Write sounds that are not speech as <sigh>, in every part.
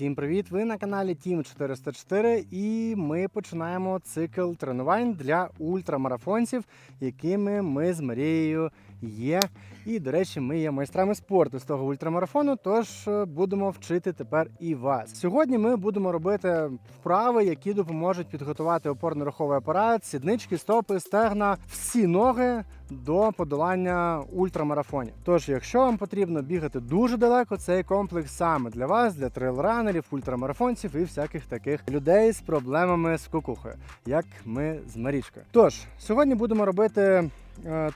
Всім привіт! Ви на каналі Team 404 і ми починаємо цикл тренувань для ультрамарафонців, якими ми з Марією є. І, до речі, ми є майстрами спорту з того ультрамарафону, тож е, будемо вчити тепер і вас. Сьогодні ми будемо робити вправи, які допоможуть підготувати опорно-руховий апарат, сіднички, стопи, стегна, всі ноги до подолання ультрамарафонів. Тож, якщо вам потрібно бігати дуже далеко, цей комплекс саме для вас, для трейлранерів, ультрамарафонців і всяких таких людей з проблемами з кукухою, як ми з Марічкою. Тож, сьогодні будемо робити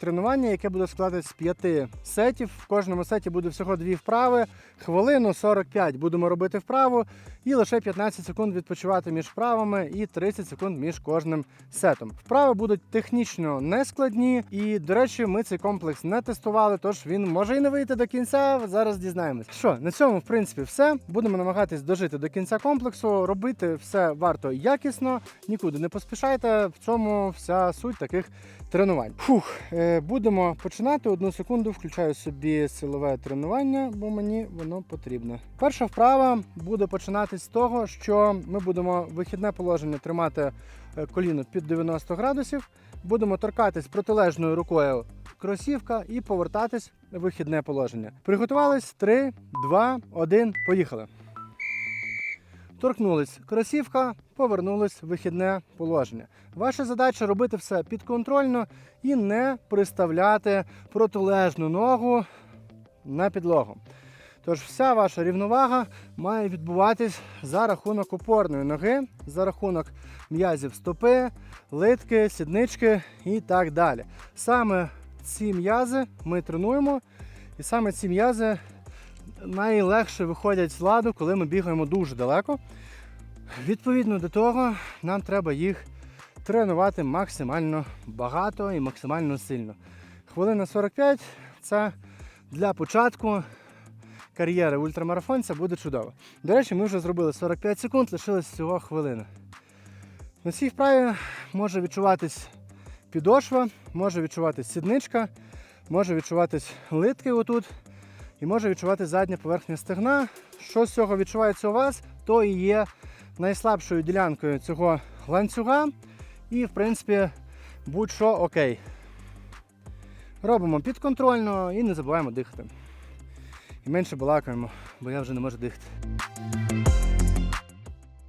тренування, яке буде складатися з п'яти сетів. В кожному сеті буде всього дві вправи. Хвилину 45 будемо робити вправу, і лише 15 секунд відпочивати між вправами і 30 секунд між кожним сетом. Вправи будуть технічно нескладні, і, до речі, ми цей комплекс не тестували, тож він може і не вийти до кінця. Зараз дізнаємось. Що на цьому, в принципі, все. Будемо намагатись дожити до кінця комплексу. Робити все варто якісно, нікуди не поспішайте. В цьому вся суть таких тренувань. Фух, е, будемо починати. Одну секунду включаю собі силове тренування, бо мені воно потрібно. Перша вправа буде починатись з того, що ми будемо вихідне положення тримати е, коліно під 90 градусів. Будемо торкатись протилежною рукою кросівка і повертатись в вихідне положення. Приготувались 3, 2, 1, поїхали. Торкнулись кросівка, повернулись в вихідне положення. Ваша задача робити все підконтрольно і не приставляти протилежну ногу на підлогу. Тож вся ваша рівновага має відбуватись за рахунок опорної ноги, за рахунок м'язів стопи, литки, сіднички і так далі. Саме ці м'язи ми тренуємо, і саме ці м'язи найлегше виходять з ладу, коли ми бігаємо дуже далеко. Відповідно до того, нам треба їх тренувати максимально багато і максимально сильно. Хвилина 45 це для початку кар'єри ультрамарафонця буде чудово. До речі, ми вже зробили 45 секунд, лишилась всього хвилина. На цій вправі може відчуватись підошва, може відчуватись сідничка, може відчуватись литки отут, і може відчувати задня поверхня стегна. Що з цього відчувається у вас, то і є найслабшою ділянкою цього ланцюга. І, в принципі, будь-що окей. Робимо підконтрольно і не забуваємо дихати. І менше балакаємо, бо я вже не можу дихати.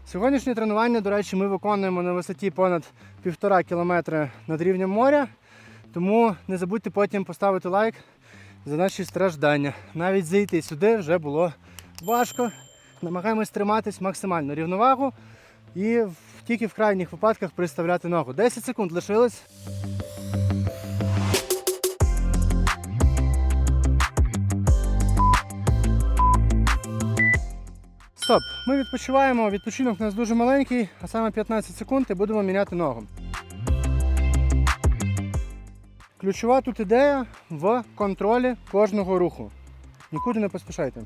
Сьогоднішнє тренування, до речі, ми виконуємо на висоті понад півтора кілометри над рівнем моря. Тому не забудьте потім поставити лайк за наші страждання. Навіть зайти сюди вже було важко. Намагаємось триматись максимально рівновагу і тільки в крайніх випадках приставляти ногу. 10 секунд лишилось. Стоп, ми відпочиваємо. Відпочинок у нас дуже маленький, а саме 15 секунд і будемо міняти ногу. Ключова тут ідея в контролі кожного руху. Нікуди не поспішайте.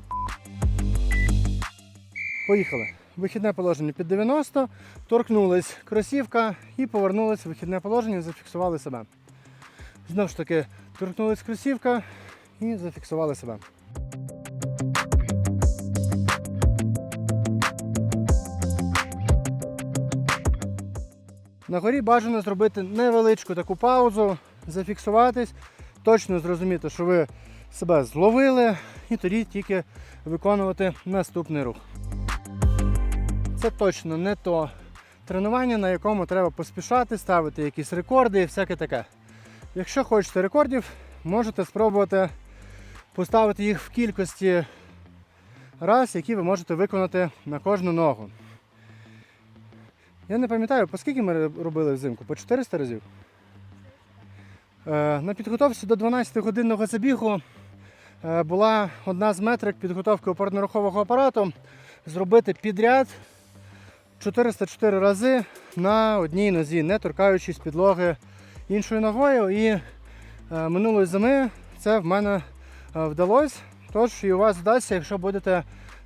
Поїхали. Вихідне положення під 90, торкнулись кросівка і повернулись в вихідне положення, зафіксували себе. Знову ж таки, торкнулись кросівка і зафіксували себе. На горі бажано зробити невеличку таку паузу, зафіксуватись, точно зрозуміти, що ви себе зловили, і тоді тільки виконувати наступний рух. Це точно не то тренування, на якому треба поспішати, ставити якісь рекорди і всяке таке. Якщо хочете рекордів, можете спробувати поставити їх в кількості раз, які ви можете виконати на кожну ногу. Я не пам'ятаю, по скільки ми робили взимку? По 400 разів. Е, на підготовці до 12-годинного забігу е, була одна з метрик підготовки опорно-рухового апарату зробити підряд 404 рази на одній нозі, не торкаючись підлоги іншою ногою. І е, минулої зими це в мене вдалося. Тож і у вас вдасться, якщо будете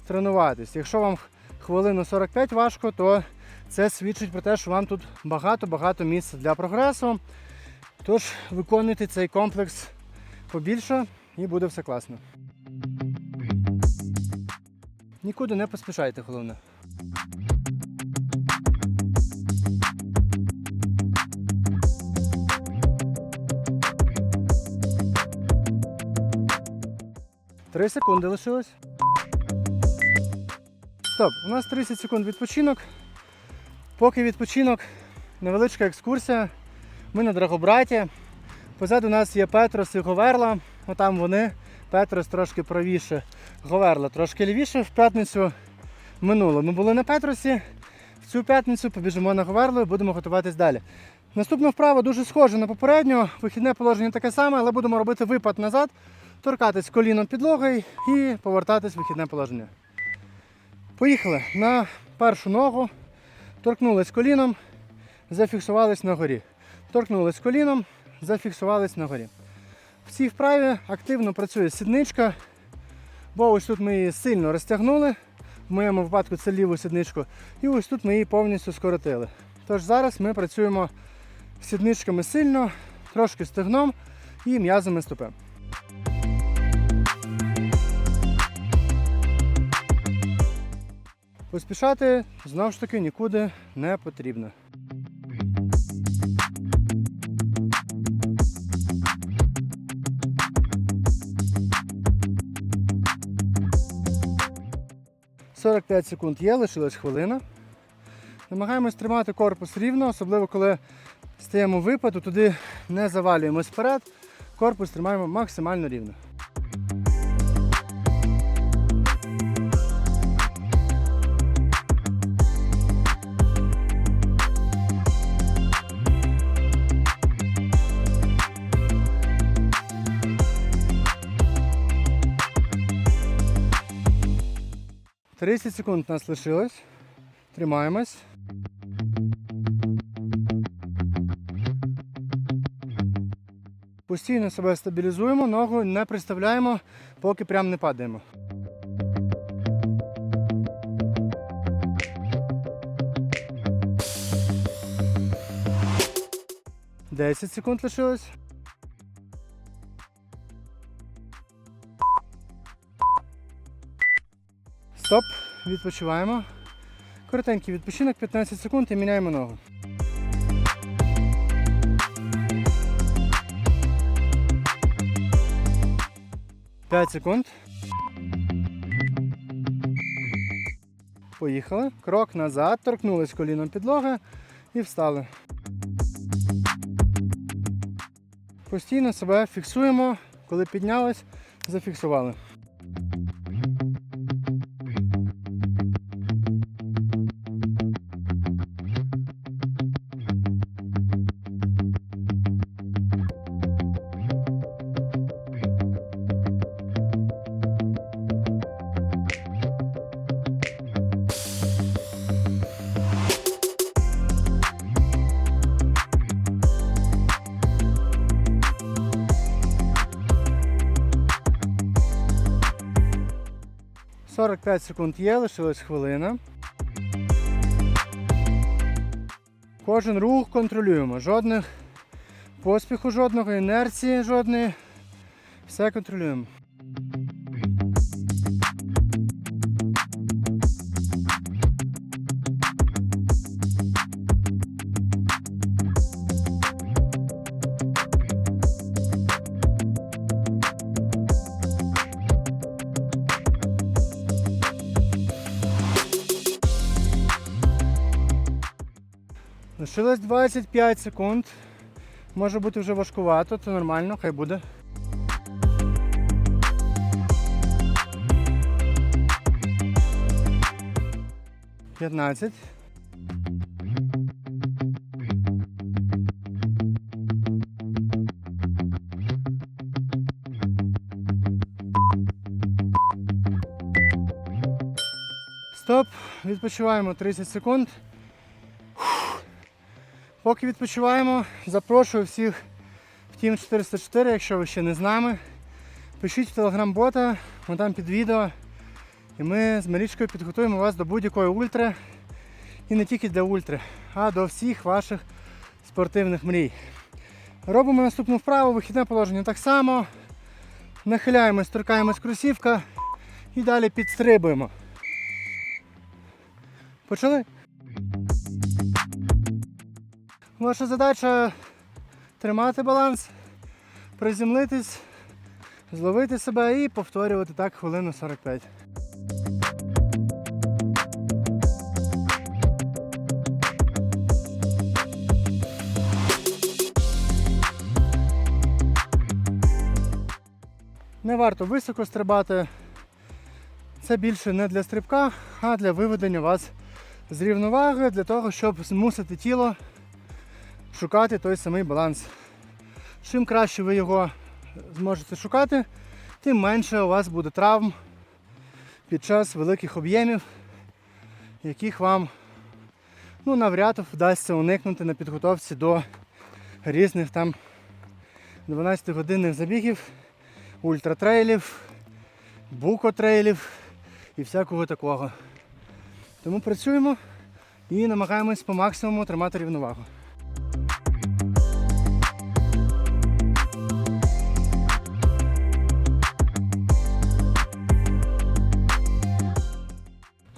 тренуватись. Якщо вам хвилину 45 важко, то це свідчить про те, що вам тут багато-багато місця для прогресу. Тож виконуйте цей комплекс побільше і буде все класно. Нікуди не поспішайте, головне. Три секунди лишилось. Стоп, у нас 30 секунд відпочинок. Поки відпочинок, невеличка екскурсія. Ми на Драгобраті. Позаду нас є Петрос і Говерла. Отам вони. Петрос трошки правіше, Говерла трошки лівіше. В п'ятницю минуло. Ми були на Петросі. В цю п'ятницю побіжимо на Говерлу і будемо готуватись далі. Наступна вправа дуже схожа на попередню. Вихідне положення таке саме, але будемо робити випад назад, торкатись коліном підлоги і повертатись в вихідне положення. Поїхали на першу ногу, торкнулись коліном, зафіксувались на горі. Торкнулись коліном, зафіксувались на горі. В цій вправі активно працює сідничка, бо ось тут ми її сильно розтягнули. В моєму випадку це ліву сідничку. І ось тут ми її повністю скоротили. Тож зараз ми працюємо сідничками сильно, трошки стегном і м'язами стопи. Поспішати знову ж таки нікуди не потрібно. Сорок п'ять секунд є, лишилась хвилина. Намагаємось тримати корпус рівно, особливо коли стаємо випаду, туди не завалюємось вперед. Корпус тримаємо максимально рівно. Тридцять секунд у нас лишилось. Тримаємось. Постійно себе стабілізуємо, ногу не приставляємо, поки прям не падаємо. Десять секунд лишилось. Стоп, відпочиваємо. Коротенький відпочинок, 15 секунд і міняємо ногу. П'ять секунд. Поїхали. Крок назад, торкнулись коліном підлоги і встали. Постійно себе фіксуємо, коли піднялись, зафіксували. Сорок п'ять секунд є, лишилась хвилина. Кожен рух контролюємо. Жодних поспіху, жодного, інерції жодної. Все контролюємо. Лишилось 25 секунд. Може бути вже важкувато, це нормально, хай буде. П'ятнадцять. Стоп, відпочиваємо 30 секунд. Поки відпочиваємо, запрошую всіх в Team 404, якщо ви ще не з нами. Пишіть в телеграм-бота, вон там під відео. І ми з Марічкою підготуємо вас до будь-якої ультри. І не тільки для ультри, а до всіх ваших спортивних мрій. Робимо наступну вправу, вихідне положення так само. Нахиляємось, торкаємось кросівка і далі підстрибуємо. Почали? Ваша задача тримати баланс, приземлитись, зловити себе і повторювати так хвилину 45. Не варто високо стрибати. Це більше не для стрибка, а для виведення вас з рівноваги, для того, щоб змусити тіло шукати той самий баланс. Чим краще ви його зможете шукати, тим менше у вас буде травм під час великих об'ємів, яких вам ну, навряд вдасться уникнути на підготовці до різних там 12-годинних забігів, ультратрейлів, букотрейлів і всякого такого. Тому працюємо і намагаємось по максимуму тримати рівновагу.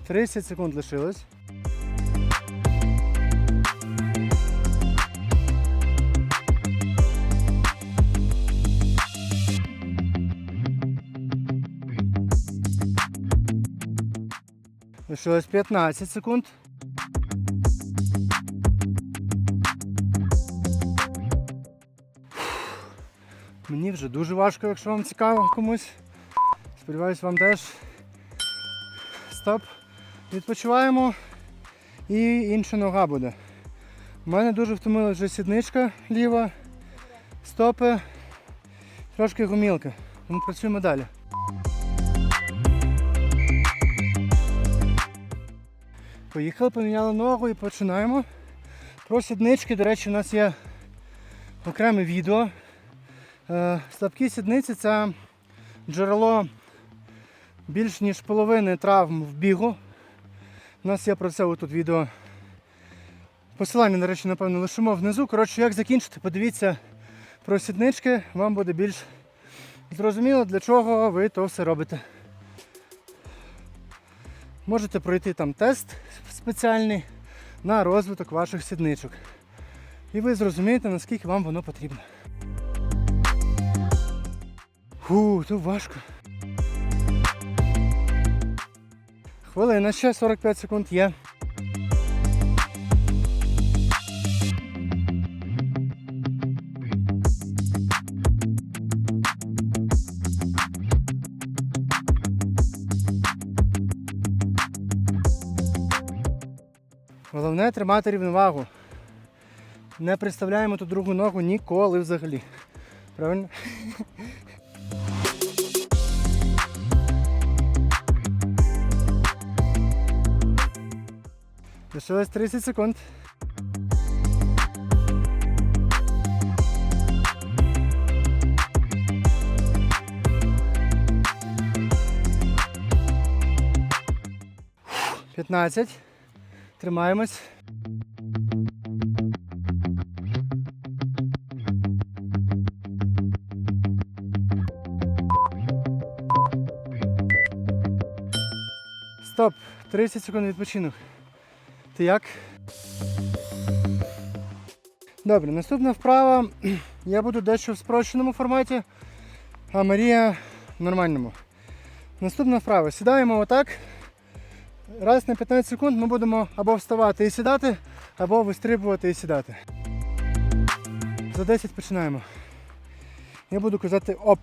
Тридцять секунд лишилось. Лишилось 15 секунд. Мені вже дуже важко, якщо вам цікаво комусь. Сподіваюсь, вам теж. Стоп. Відпочиваємо. І інша нога буде. У мене дуже втомилась вже сідничка ліва, стопи, трошки гумілки. Тому працюємо далі. Поїхали, поміняли ногу і починаємо. Про сіднички, до речі, у нас є окреме відео. Е, Слабкі сідниці це джерело більш ніж половини травм в бігу. У нас є про це тут відео. Посилання, до речі, напевно, лишимо внизу. Коротше, як закінчити, подивіться про сіднички, вам буде більш зрозуміло, для чого ви то все робите. Можете пройти там тест спеціальний на розвиток ваших сідничок. І ви зрозумієте, наскільки вам воно потрібно. Фу, тут важко. Хвилина ще 45 секунд є. Головне тримати рівновагу. Не представляємо ту другу ногу ніколи взагалі. Правильно? <laughs> Лишилось 30 секунд. П'ятнадцять. Тримаємось. Стоп. 30 секунд відпочинок. Ти як? Добре, наступна вправа. <clears throat> Я буду дещо в спрощеному форматі, а Марія в нормальному. Наступна вправа. Сідаємо отак. Раз на 15 секунд ми будемо або вставати і сідати, або вистрибувати і сідати. За 10 починаємо. Я буду казати оп.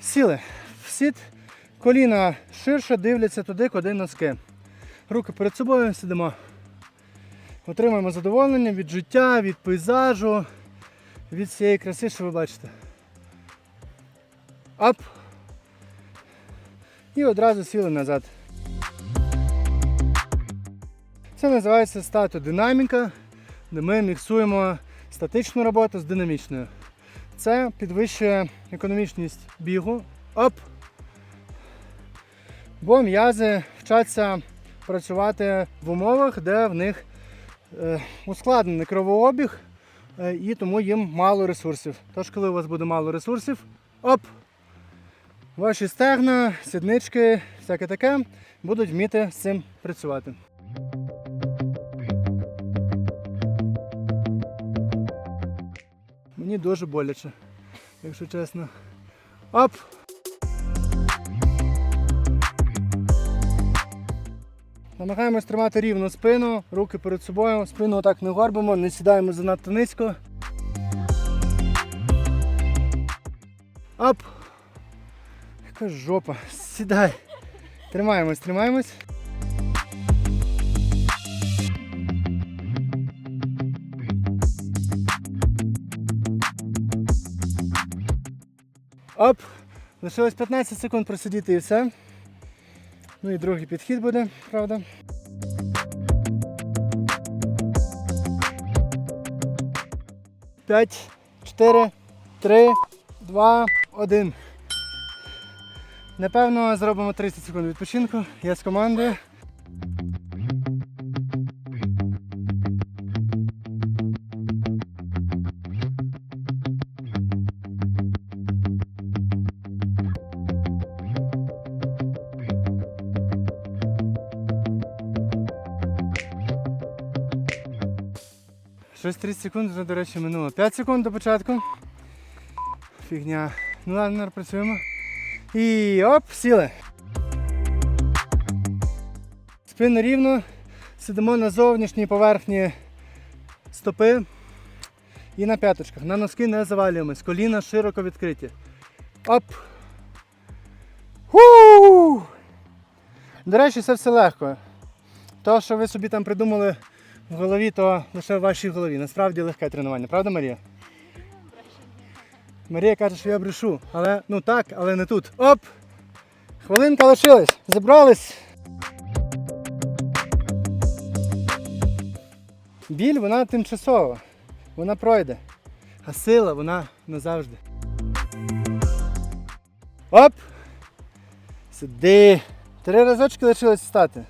Сіли. Сід. Коліна ширше дивляться туди, куди носки. Руки перед собою сидимо. Отримуємо задоволення від життя, від пейзажу, від цієї краси, що ви бачите. Ап. І одразу сіли назад. Це називається статодинаміка, де ми міксуємо статичну роботу з динамічною. Це підвищує економічність бігу. Оп! Бо м'язи вчаться працювати в умовах, де в них е, ускладнений кровообіг е, і тому їм мало ресурсів. Тож, коли у вас буде мало ресурсів, оп! ваші стегна, сіднички, всяке таке будуть вміти з цим працювати. Мені дуже боляче, якщо чесно. Оп! Намагаємось тримати рівну спину, руки перед собою, спину отак не горбимо, не сідаємо занадто низько. Оп! Яка жопа. Сідай. Тримаємось, тримаємось. Оп! Лишилось 15 секунд просидіти і все. Ну і другий підхід буде, правда. П'ять, чотири, три, два, один. Напевно, зробимо 30 секунд відпочинку. Я з командою. Щось 30 секунд вже, до речі, минуло. 5 секунд до початку. Фігня. Ну ладно, працюємо. І оп, сіли. Спина рівно. Сидимо на зовнішній поверхні стопи і на п'яточках. На носки не завалюємось. Коліна широко відкриті. Оп. Ху! До речі, це все легко. То, що ви собі там придумали в голові, то лише в вашій голові. Насправді легке тренування, правда, Марія? Марія каже, що я брешу. Але ну так, але не тут. Оп! Хвилинка лишилась. Зібрались. Біль вона тимчасова. Вона пройде. А сила вона назавжди. Оп! Сюди. Три разочки лишилось встати.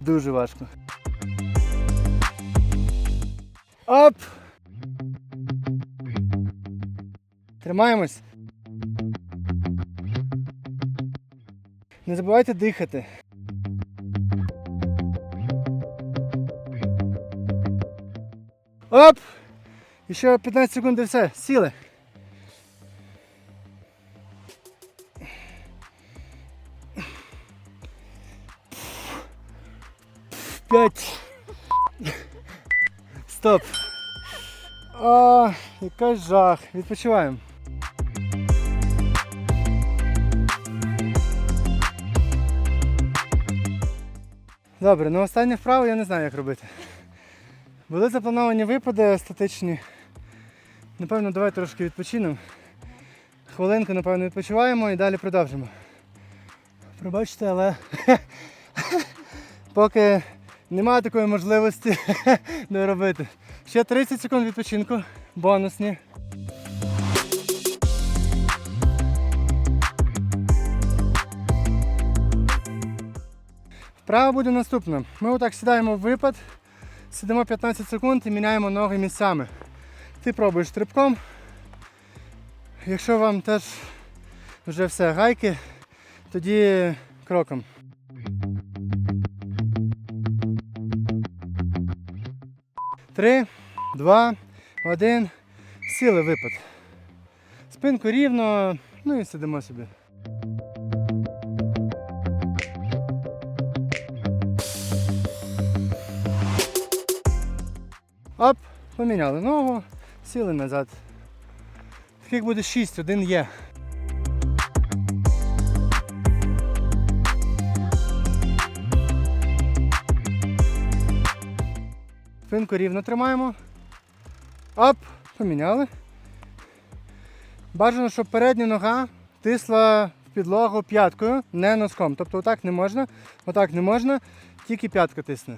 Дуже важко. Оп! Тримаємось. Не забувайте дихати. Оп! І ще 15 секунд і все. Сіли. П'ять. Стоп. А, який жах. Відпочиваємо. Добре, ну останнє вправо я не знаю, як робити. Були заплановані випади статичні. Напевно, давай трошки відпочинемо. Хвилинку, напевно, відпочиваємо і далі продовжимо. Пробачте, але <laughs> поки немає такої можливості <laughs> доробити. Ще 30 секунд відпочинку. Бонусні. Вправа буде наступна. Ми отак сідаємо в випад, сидимо 15 секунд і міняємо ноги місцями. Ти пробуєш стрибком. Якщо вам теж вже все гайки, тоді кроком. Три, два, один. Сіли випад. Спинку рівно, ну і сидимо собі. Оп, поміняли ногу, сіли назад. Таких буде 6, один є. Спинку рівно тримаємо. Оп, поміняли. Бажано, щоб передня нога тисла в підлогу п'яткою, не носком. Тобто отак не можна, отак не можна, тільки п'ятка тисне.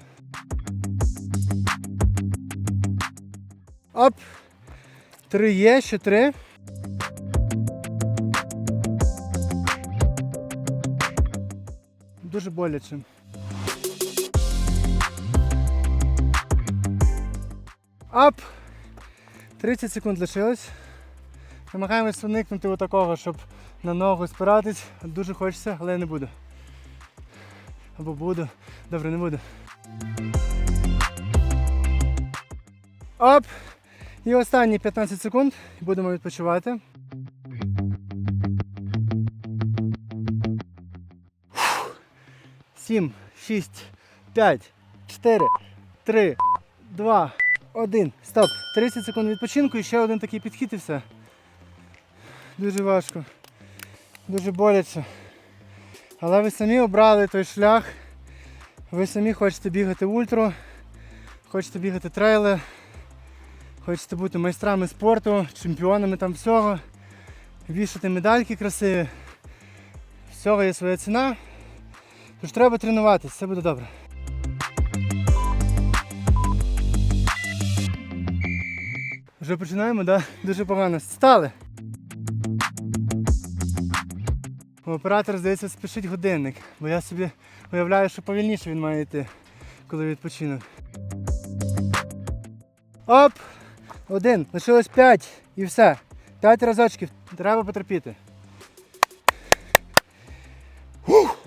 Оп. Три є, ще три. Дуже боляче. Оп. 30 секунд лишилось. Намагаємось уникнути отакого, щоб на ногу спиратись. Дуже хочеться, але я не буду. Або буду. Добре, не буду. Оп! І останні 15 секунд. Будемо відпочивати. Сім, шість, п'ять, чотири, три, два, один. Стоп. 30 секунд відпочинку і ще один такий підхід і все. Дуже важко. Дуже боляче. Але ви самі обрали той шлях. Ви самі хочете бігати ультру, хочете бігати трейли, хочете бути майстрами спорту, чемпіонами там всього, вішати медальки красиві. Всього є своя ціна. Тож треба тренуватися, все буде добре. Вже починаємо, да? Дуже погано. Стали. У оператора, здається, спішить годинник, бо я собі уявляю, що повільніше він має йти, коли відпочинок. Оп! Один. Лишилось п'ять і все. П'ять разочків. Треба потерпіти. Ух!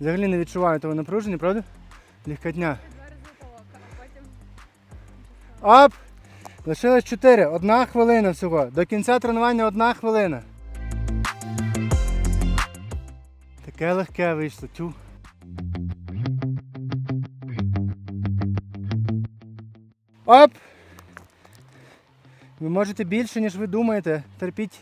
Взагалі не відчуваю того напруження, правда? Легкотня. Оп! Лишилось 4. Одна хвилина всього. До кінця тренування одна хвилина. Таке легке вийшло. Тю. Оп! Ви можете більше, ніж ви думаєте. Терпіть.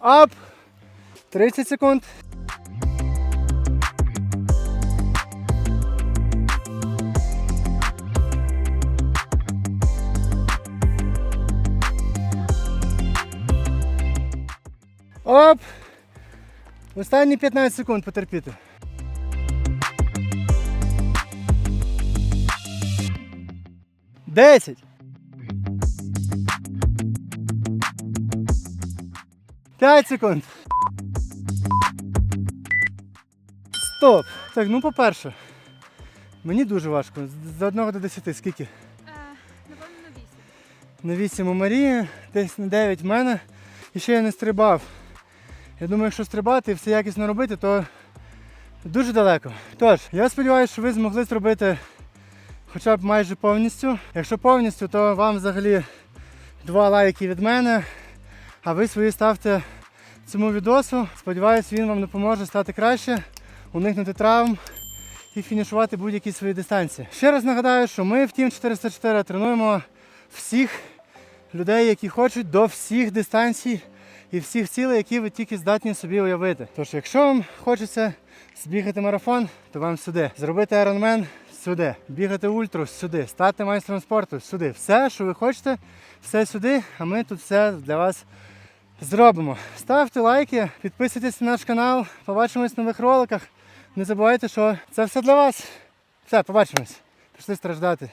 Оп! 30 секунд. Оп! Останні 15 секунд потерпіти. Десять. П'ять секунд. Стоп. Так, ну по-перше, мені дуже важко. З- З 1 до 10 скільки? Е, Напевно, на 8. На 8 у Марії, десь на 9 в мене. І ще я не стрибав. Я думаю, якщо стрибати і все якісно робити, то дуже далеко. Тож, я сподіваюся, що ви змогли зробити хоча б майже повністю. Якщо повністю, то вам взагалі два лайки від мене. А ви свої ставте цьому відосу. Сподіваюсь, він вам допоможе стати краще, уникнути травм і фінішувати будь-які свої дистанції. Ще раз нагадаю, що ми в Team 404 тренуємо всіх людей, які хочуть до всіх дистанцій і всіх цілей, які ви тільки здатні собі уявити. Тож, якщо вам хочеться збігати марафон, то вам сюди. Зробити Ironman сюди. Бігати ультру сюди. Стати майстром спорту сюди. Все, що ви хочете, все сюди, а ми тут все для вас зробимо. Ставте лайки, підписуйтесь на наш канал, побачимось в нових роликах. Не забувайте, що це все для вас. Все, побачимось. Пішли страждати.